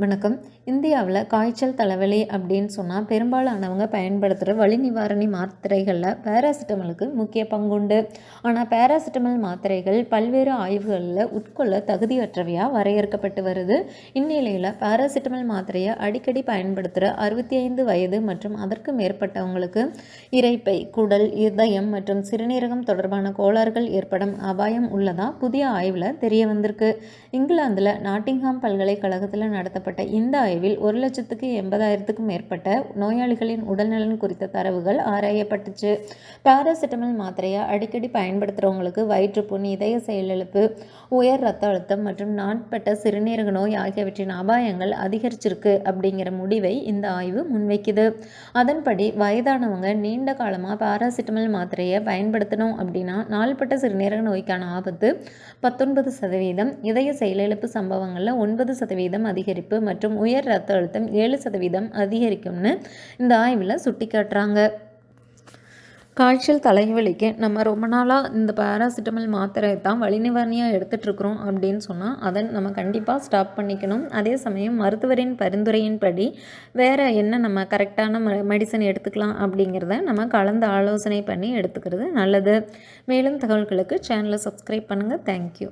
வணக்கம். இந்தியாவில் காய்ச்சல் தலைவலி அப்படின்னு சொன்னால் பெரும்பாலானவங்க பயன்படுத்துகிற வலி நிவாரணி மாத்திரைகளில் பேராசிட்டமலுக்கு முக்கிய பங்குண்டு. ஆனால் பேராசிட்டமல் மாத்திரைகள் பல்வேறு ஆய்வுகளில் உட்கொள்ள தகுதியற்றவையாக வரையறுக்கப்பட்டு வருது. இந்நிலையில் பேராசிட்டமல் மாத்திரையை அடிக்கடி பயன்படுத்துகிற அறுபத்தி ஐந்து வயது மற்றும் அதற்கு மேற்பட்டவங்களுக்கு இறைப்பை குடல் இதயம் மற்றும் சிறுநீரகம் தொடர்பான கோளாறுகள் ஏற்படும் அபாயம் உள்ளதா புதிய ஆய்வில் தெரிய வந்திருக்கு இங்கிலாந்தில் நாட்டிங்ஹாம் பல்கலைக்கழகத்தில் நடத்த நடத்தப்பட்ட இந்த ஆய்வில் ஒரு லட்சத்துக்கு எண்பதாயிரத்துக்கும் மேற்பட்ட நோயாளிகளின் உடல்நலன் குறித்த தரவுகள் ஆராயப்பட்டுச்சு. பாராசிட்டமல் மாத்திரையை அடிக்கடி பயன்படுத்துகிறவங்களுக்கு வயிற்றுப்புண் இதய செயலிழப்பு உயர் ரத்த அழுத்தம் மற்றும் நாட்பட்ட சிறுநீரக நோய் ஆகியவற்றின் அபாயங்கள் அதிகரிச்சிருக்கு அப்படிங்கிற முடிவை இந்த ஆய்வு முன்வைக்குது. அதன்படி வயதானவங்க நீண்ட காலமாக பாராசிட்டமல் மாத்திரையை பயன்படுத்தணும் அப்படின்னா நாள்பட்ட சிறுநீரக நோய்க்கான ஆபத்து பத்தொன்பது சதவீதம் இதய செயலிழப்பு சம்பவங்களில் ஒன்பது சதவீதம் அதிகரிப்பு மற்றும் உயர் ரத்த அழுத்தம் ஏழு சதவீதம் அதிகரிக்கும்னு இந்த ஆய்வில் சுட்டி காட்டுறாங்க. காய்ச்சல் தலைவலிக்கு நம்ம ரொம்ப நாளாக இந்த பேராசிட்டமல் மாத்திரை தான் வழி நிவாரணியாக எடுத்துகிட்ருக்குறோம் அப்படின்னு சொன்னால் அதை நம்ம கண்டிப்பாக ஸ்டாப் பண்ணிக்கணும். அதே சமயம் மருத்துவரின் பரிந்துரையின்படி வேறு என்ன நம்ம கரெக்டான மெடிசன் எடுத்துக்கலாம் அப்படிங்கிறத நம்ம கலந்து ஆலோசனை பண்ணி எடுத்துக்கிறது நல்லது. மேலும் தகவல்களுக்கு சேனலை சப்ஸ்கிரைப் பண்ணுங்கள் தேங்க்யூ